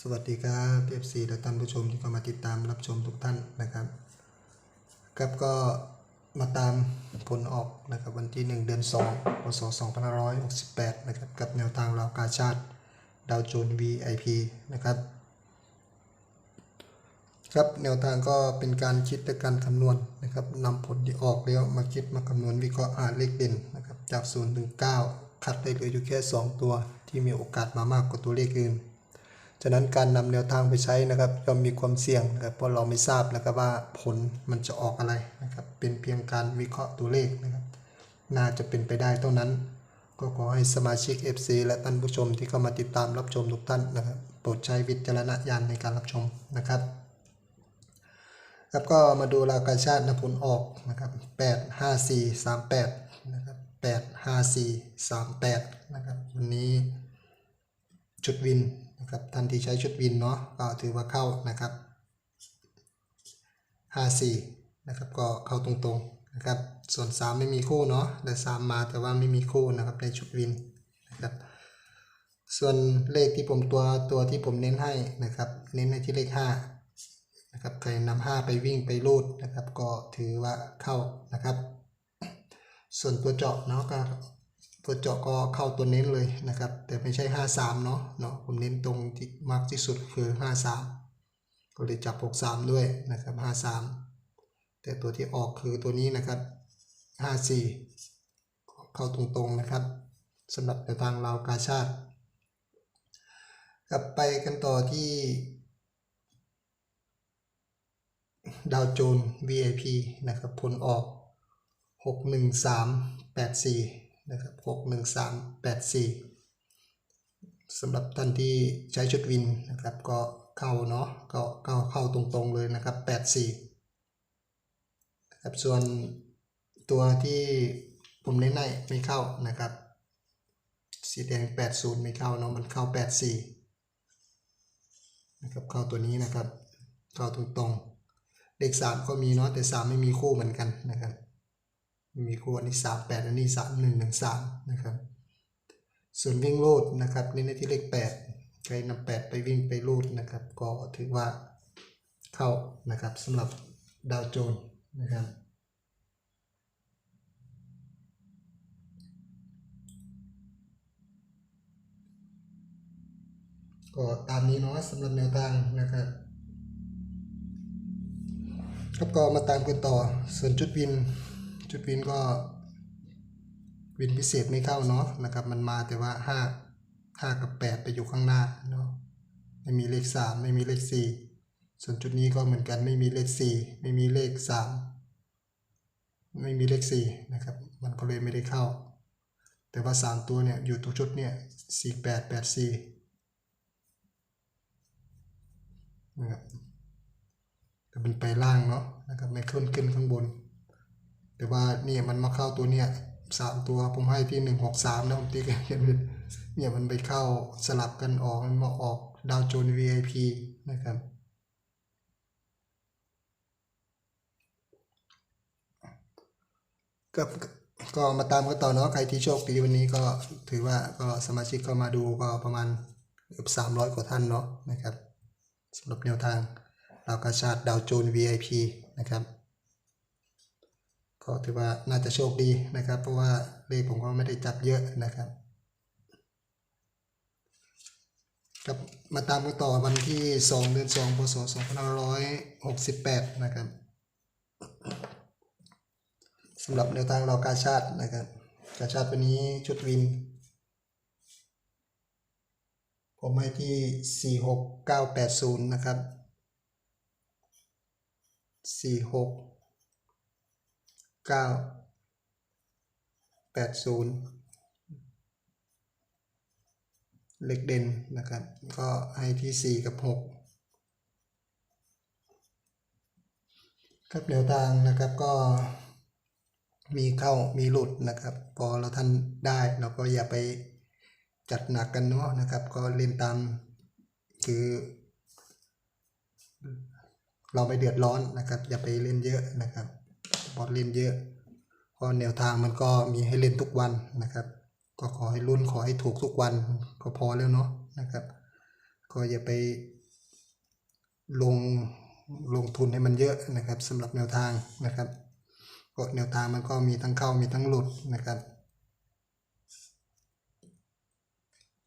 สวัสดีครับเอฟซีและท่านผู้ชมที่เข้ามาติดตามรับชมทุกท่านนะครับครับก็มาตามผลออกนะครับวันที่ 1 เดือน2พศ2568นะครับกับแนวทางราวกาชาติดาวโจน VIP นะครับครับแนวทางก็เป็นการคิดและการคำนวณนะครับนำผลที่ออกแล้วมาคิดมาคำนวณวิเคราะห์หาเลขเด่นนะครับจาก0ถึง9คัดได้เหลืออยู่แค่ 2 ตัวที่มีโอกาสมามากกว่าตัวเลขอื่น ฉะนั้นการนำแนวทางไปใช้นะครับย่อมมีความเสี่ยงนะครับเพราะเราไม่ทราบนะครับว่าผลมันจะออกอะไรนะครับเป็นเพียงการวิเคราะห์ตัวเลขนะครับน่าจะเป็นไปได้เท่านั้น ก็ขอให้สมาชิก FC และท่านผู้ชมที่เข้ามาติดตามรับชมทุกท่านนะครับโปรดใช้วิจารณญาณในการรับชมนะครับครับก็มาดูรากาชาตินะผลออกนะครับ8 5 4 3 8นะครับ8 5 4 3 8นะครับวันนี้ชุดวิน นะครับท่านที่ใช้ชุดวินเนาะก็ถือว่าเข้านะครับ 54 นะครับก็เข้าตรงๆนะครับส่วน 3 ไม่มีคู่เนาะแต่ 3 มาแต่ว่าไม่มีคู่นะครับในชุดวินนะครับส่วนเลขที่ผมตัวตัวที่ผมเน้นให้นะครับ เน้นในที่เลข5นะครับใครนำ5ไปวิ่งไปรูดนะครับ ก็ถือว่าเข้านะครับ ส่วนตัวเจาะเนาะก็ ตัวเจาะก็เข้าตัวเน้นเลยนะครับ แต่ไม่ใช่ 53 เนาะเนาะผมเน้นตรงที่มากที่สุดคือ 53 ก็เลยจับ 63 ด้วยนะครับ 53 แต่ตัวที่ออกคือตัวนี้นะครับ 54 เข้าตรงๆนะครับสำหรับในทางลาวกาชาติ กลับไปกันต่อที่ดาวโจน VIP นะครับ ผลออก 61384 นะครับ61384สำหรับท่านที่ใช้ชุดวินนะครับก็เข้าเนาะก็เข้าเข้าตรงๆเลยนะครับ84นะครับส่วนตัวที่ผมเน้นให้ไม่เข้านะครับ สีแดง 80 ไม่เข้าเนาะมันเข้า 84นะครับเข้าตัวนี้นะครับเข้าตรงๆเลขสามก็มีเนาะแต่สามไม่มีคู่เหมือนกันนะครับ มีคู่อันนี้สามแปดอันนี้สามหนึ่งหนึ่งสามนะครับส่วนวิ่งลูดนะครับเน้นในที่เลขแปดใครนำแปดไปวิ่งไปลูดนะครับ ก็ถือว่าเข้านะครับสำหรับดาวโจนส์นะครับก็ตามนี้เนาะสำหรับแนวทางนะครับครับก็มาตามกันต่อส่วนจุดวิน จุดวินก็ วินพิเศษไม่เข้าเนาะนะครับมันมาแต่ว่าห้าห้ากับแปดไปอยู่ข้างหน้าเนาะไม่มีเลขสามไม่มีเลขสี่ส่วนจุดนี้ก็เหมือนกันไม่มีเลขสี่ไม่มีเลขสามไม่มีเลขสี่นะครับมันก็เลยไม่ได้เข้า แต่ว่าสามตัวเนี่ยอยู่ตัวชุดเนี่ยสี่แปดแปดสี่นะครับแต่มันไปล่างเนาะนะครับไม่ขึ้นขึ้นข้างบน แต่ว่าเนี่ยมันมาเข้าตัวเนี่ยสามตัวผมให้ที่หนึ่งหกสามนะผมตีกันเขียนผิดเนี่ยมันไปเข้าสลับกันออกมันมาออกดาวโจน VIP นะครับก็ก็มาตามกันต่อเนาะใครที่โชคดีวันนี้ก็ถือว่าก็สมาชิกเข้ามาดูก็ประมาณเกือบสามร้อยกว่าท่านเนาะนะครับสำหรับแนวทางเรากระชาติดาวโจน VIP นะครับ ก็ถือว่าน่าจะโชคดีนะครับ เพราะว่าเลขผมก็ไม่ได้จับเยอะนะครับครับมาตามกันต่อวันที่ 2 เดือน 2 พศ 2568 นะครับสำหรับแนวทางเรากาชาตินะครับกาชาติวันนี้ชุดวิน ผมให้ที่ 46980 นะครับสี่หก เก้าแปดศูนย์เลขเด่นนะครับ ก็ให้ที่สี่กับหกครับแนวทางนะครับก็มีเข้ามีหลุดนะครับ พอเราท่านได้เราก็อย่าไปจัดหนักกันเนาะนะครับ ก็เล่นตามคือ เราไม่เดือดร้อนนะครับ อย่าไปเล่นเยอะนะครับ บอลเล่นเยอะเพราะแนวทางมันก็มีให้เล่นทุกวันนะครับ ก็ขอให้ลุ้นขอให้ถูกทุกวันก็พอแล้วเนาะนะครับ ก็อย่าไปลงลงทุนให้มันเยอะนะครับสำหรับแนวทางนะครับก็แนวทางมันก็มีทั้งเข้ามีทั้งหลุดนะครับ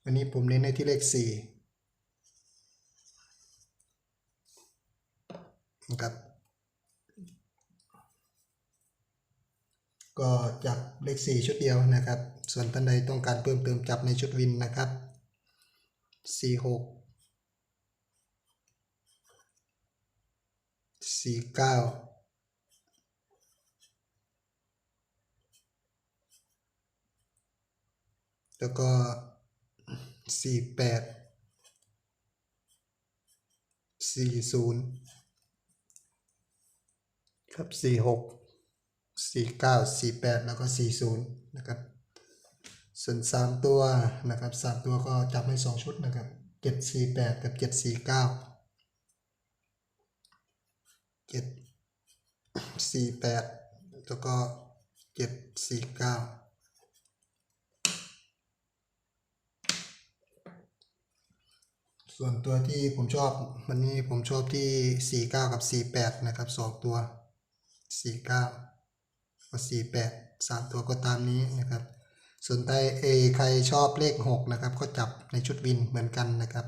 วันนี้ผมเน้นในที่เลขสี่นะครับ ก็จับเลขสี่ชุดเดียวนะครับ ส่วนท่านใดต้องการเพิ่มเติมจับในชุดวินนะครับสี่หกสี่เก้าแล้วก็สี่แปดสี่ศูนย์ครับสี่ หกสี่เก้าสี่แปดแล้วก็สี่ศูนย์นะครับส่วนสามตัวนะครับสามตัวก็จับให้สองชุดนะครับเจ็ดสี่แปดกับเจ็ดสี่เก้าเจ็ดสี่แปดแล้วก็เจ็ดสี่เก้าส่วนตัวที่ผมชอบวันนี้ผมชอบที่สี่เก้ากับสี่แปดนะครับสองตัวสี่เก็สี่แปดสามตัวก็ตามนี้นะครับ ส่วนใครเอใครชอบเลขหกนะครับ ก็จับในชุดวินเหมือนกันนะครับ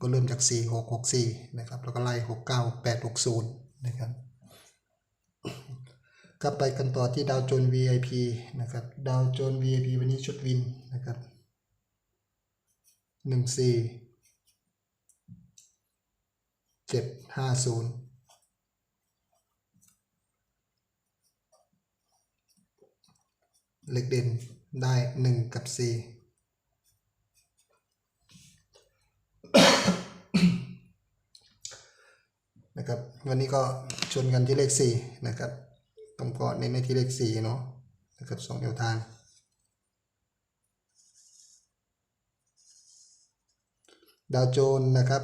ก็เริ่มจากสี่หกหกสี่นะครับ แล้วก็ไล่หกเก้าแปดหกศูนย์นะครับก็ไปกันต่อที่ดาวโจน VIP นะครับ ดาวโจน VIP วันนี้ชุดวินนะครับหนึ่งสี่เจ็ดห้าศูนย์ เลขเด่นได้หนึ่งกับสี่นะครับ วันนี้ก็ชนกันที่เลขสี่นะครับต้องก็เน้นในที่เลขสี่เนาะนะครับสองแนวทางดาวโจนนะครับ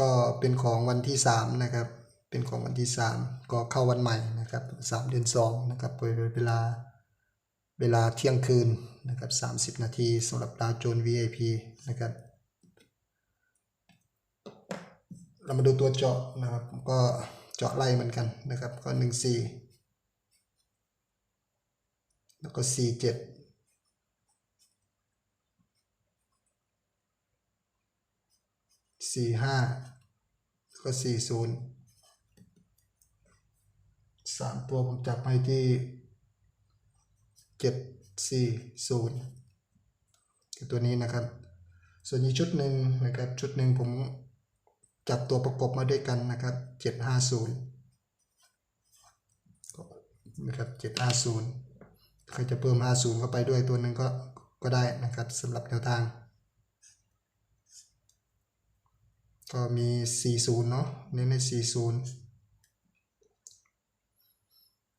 ก็เป็นของวันที่สามนะครับ เป็นของวันที่สามก็เข้าวันใหม่นะครับสามเดือนสองนะครับโดยเวลา เวลาเที่ยงคืนนะครับ30 นาทีสำหรับดาวโจน VIP นะครับ เรามาดูตัวเจาะนะครับก็เจาะไล่เหมือนกันนะครับก็ 1 4 แล้วก็ 4 7 4 5แล้วก็4 0 3ตัวผมจับให้ที่ 7 4 0คือตัวนี้นะครับ ส่วนอีกชุดหนึ่งนะครับชุดหนึ่งผมจับตัวประกบมาด้วยกันนะครับ 750นะครับ750ใครจะเพิ่ม 50 เข้าไปด้วยตัวหนึ่งก็ก็ได้นะครับสำหรับแนวทาง ก็มี 40 เนาะเน้นใน 40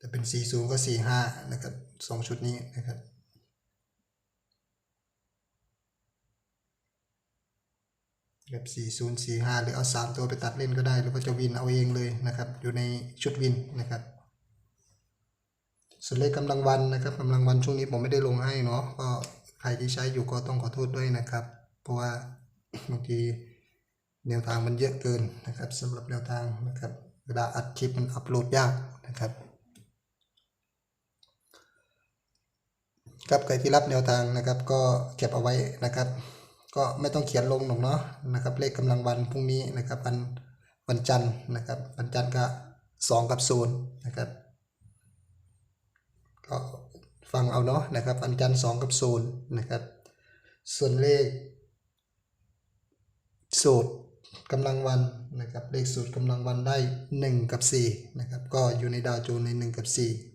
จะเป็น 40 ก็ 45 นะครับสองชุดนี้นะครับแบบ40 45 หรือเอา 3 ตัวไปตัดเล่นก็ได้ หรือว่าจะวินเอาเองเลยนะครับ อยู่ในชุดวินนะครับส่วนเลขกำลังวันนะครับกำลังวันช่วงนี้ผมไม่ได้ลงให้เนาะก็ใครที่ใช้อยู่ก็ต้องขอโทษด้วยนะครับ เพราะว่าบางทีแนวทางมันเยอะเกินนะครับสำหรับแนวทางนะครับเวลาอัดคลิปมันอัปโหลดยากนะครับ ครับใครที่รับแนวทางนะครับ ก็เก็บเอาไว้นะครับ ก็ไม่ต้องเขียนลงหรอกเนาะนะครับ เลขกำลังวันพรุ่งนี้นะครับวันวันจันทร์นะครับวันจันทร์ก็สองกับศูนย์นะครับก็ฟังเอาเนาะนะครับวันจันทร์สองกับศูนย์นะครับ ส่วนเลข สูตรกำลังวันนะครับ เลขสูตรกำลังวันได้ 1 กับ 4 นะครับ ก็อยู่ในดาวโจนส์ใน 1 กับ 4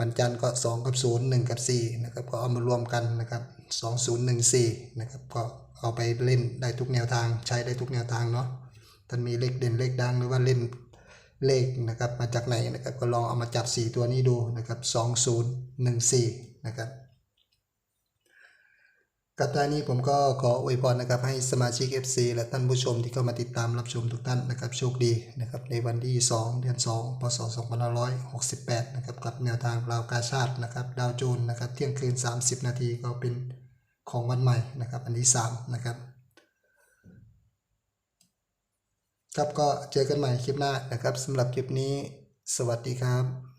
วันจันทร์ก็ 2 กับ 0 1 กับ 4 นะครับ ก็เอามารวมกันนะครับ 2 0 1 4 นะครับ ก็เอาไปเล่นได้ทุกแนวทาง ใช้ได้ทุกแนวทางเนาะ ท่านมีเลขเด่นเลขดังหรือว่าเล่นเลขนะครับ มาจากไหนนะครับ ก็ลองเอามาจับ 4 ตัวนี้ดูนะครับ 2 0 1 4 นะครับ กับท้ายนี้ผมก็ขออวยพรนะครับให้สมาชิก FC และท่านผู้ชมที่เข้ามาติดตามรับชมทุกท่านนะครับโชคดีนะครับในวันที่ 2 เดือน 2 พศ 2568 นะครับกับแนวทางราวกาชาตินะครับดาวโจนส์นะครับเที่ยงคืน 30 นาทีก็เป็นของวันใหม่นะครับอันที่3นะครับครับก็เจอกันใหม่คลิปหน้านะครับสำหรับคลิปนี้ สวัสดีครับ